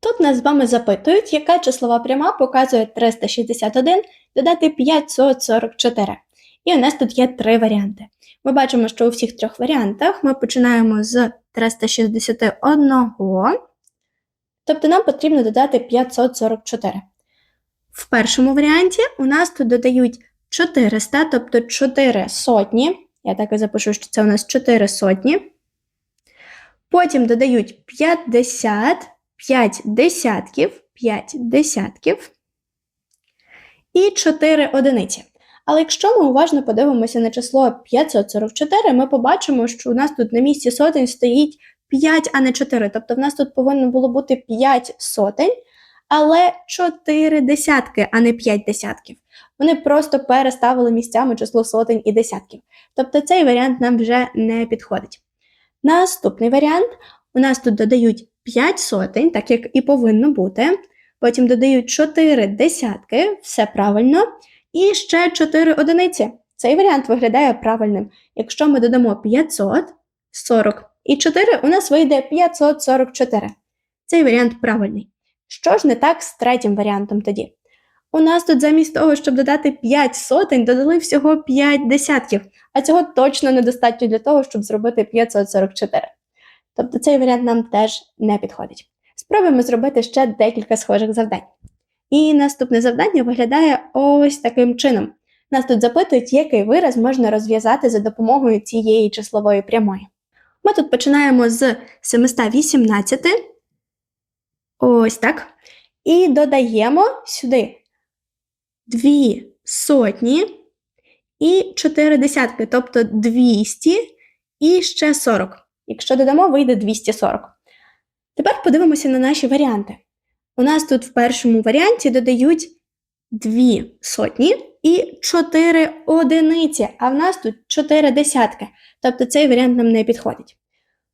Тут нас з вами запитують, яка числова пряма показує 361 додати 544. І у нас тут є три варіанти. Ми бачимо, що у всіх трьох варіантах ми починаємо з 361, тобто нам потрібно додати 544. В першому варіанті у нас тут додають 400, тобто 4 сотні. Я так і запишу, що це у нас 4 сотні. Потім додають 50, 5 десятків, 5 десятків і 4 одиниці. Але якщо ми уважно подивимося на число 544, ми побачимо, що у нас тут на місці сотень стоїть 5, а не 4. Тобто в нас тут повинно було бути 5 сотень, але 4 десятки, а не 5 десятків. Вони просто переставили місцями число сотень і десятків. Тобто цей варіант нам вже не підходить. Наступний варіант у нас тут додають 5 сотень, так як і повинно бути. Потім додають 4 десятки, все правильно. І ще 4 одиниці. Цей варіант виглядає правильним. Якщо ми додамо 540 і 4, у нас вийде 544. Цей варіант правильний. Що ж не так з третім варіантом тоді? У нас тут замість того, щоб додати 5 сотень, додали всього 5 десятків, а цього точно недостатньо для того, щоб зробити 544. Тобто цей варіант нам теж не підходить. Спробуємо зробити ще декілька схожих завдань. І наступне завдання виглядає ось таким чином. Нас тут запитують, який вираз можна розв'язати за допомогою цієї числової прямої. Ми тут починаємо з 718, ось так. І додаємо сюди 2 сотні і 4 десятки, тобто 200 і ще 40. Якщо додамо, вийде 240. Тепер подивимося на наші варіанти. У нас тут в першому варіанті додають 2 сотні і 4 одиниці, а в нас тут 4 десятки. Тобто цей варіант нам не підходить.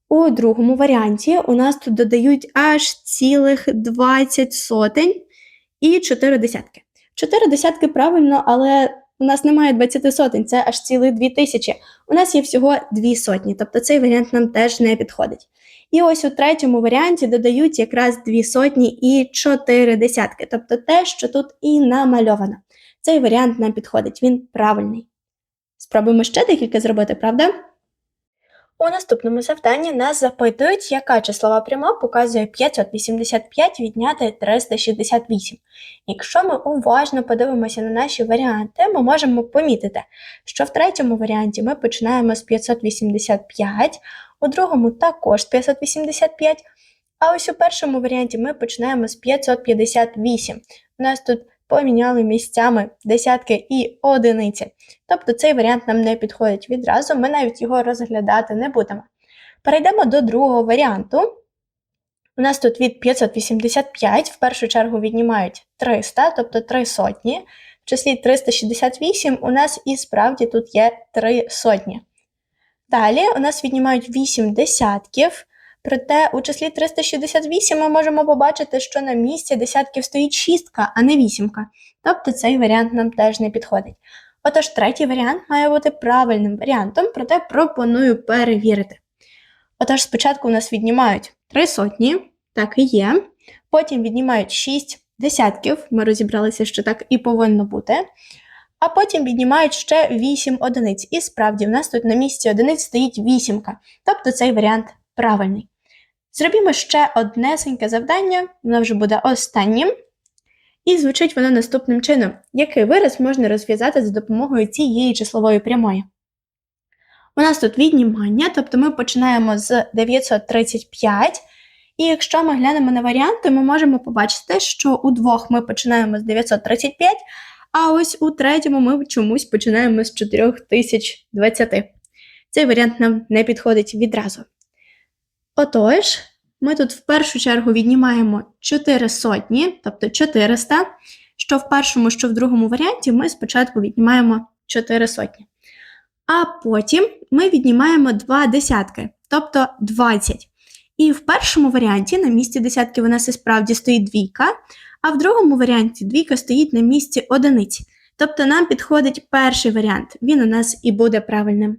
У другому варіанті у нас тут додають аж цілих 20 сотень і 4 десятки. 4 десятки правильно, але у нас немає 20 сотень, це аж цілих 2 тисячі. У нас є всього 2 сотні, тобто цей варіант нам теж не підходить. І ось у третьому варіанті додають якраз 2 сотні і 4 десятки, тобто те, що тут і намальовано. Цей варіант нам підходить, він правильний. Спробуємо ще декілька зробити, правда? У наступному завданні нас запитують, яка числова пряма показує 585 відняти 368. Якщо ми уважно подивимося на наші варіанти, ми можемо помітити, що в третьому варіанті ми починаємо з 585, у другому також 585, а ось у першому варіанті ми починаємо з 558. У нас тут поміняли місцями десятки і одиниці. Тобто цей варіант нам не підходить відразу, ми навіть його розглядати не будемо. Перейдемо до другого варіанту. У нас тут від 585 в першу чергу віднімають 300, тобто 3 сотні. В числі 368 у нас і справді тут є 3 сотні. Далі у нас віднімають 8 десятків. Проте у числі 368 ми можемо побачити, що на місці десятків стоїть шістка, а не вісімка. Тобто цей варіант нам теж не підходить. Отож, третій варіант має бути правильним варіантом, проте пропоную перевірити. Отож, спочатку у нас віднімають 3 сотні, так і є. Потім віднімають 6 десятків, ми розібралися, що так і повинно бути. А потім віднімають ще 8 одиниць. І справді, в нас тут на місці одиниць стоїть вісімка. Тобто цей варіант правильний. Зробімо ще однесеньке завдання, воно вже буде останнім. І звучить воно наступним чином: який вираз можна розв'язати за допомогою цієї числової прямої? У нас тут віднімання, тобто ми починаємо з 935. І якщо ми глянемо на варіанти, ми можемо побачити, що у двох ми починаємо з 935, а ось у третьому ми чомусь починаємо з 4020. Цей варіант нам не підходить відразу. Отож, ми тут в першу чергу віднімаємо 4 сотні, тобто 400, що в першому, що в другому варіанті ми спочатку віднімаємо 4 сотні. А потім ми віднімаємо 2 десятки, тобто 20. І в першому варіанті на місці десятки у нас і справді стоїть двійка, а в другому варіанті двійка стоїть на місці одиниці. Тобто нам підходить перший варіант, він у нас і буде правильним.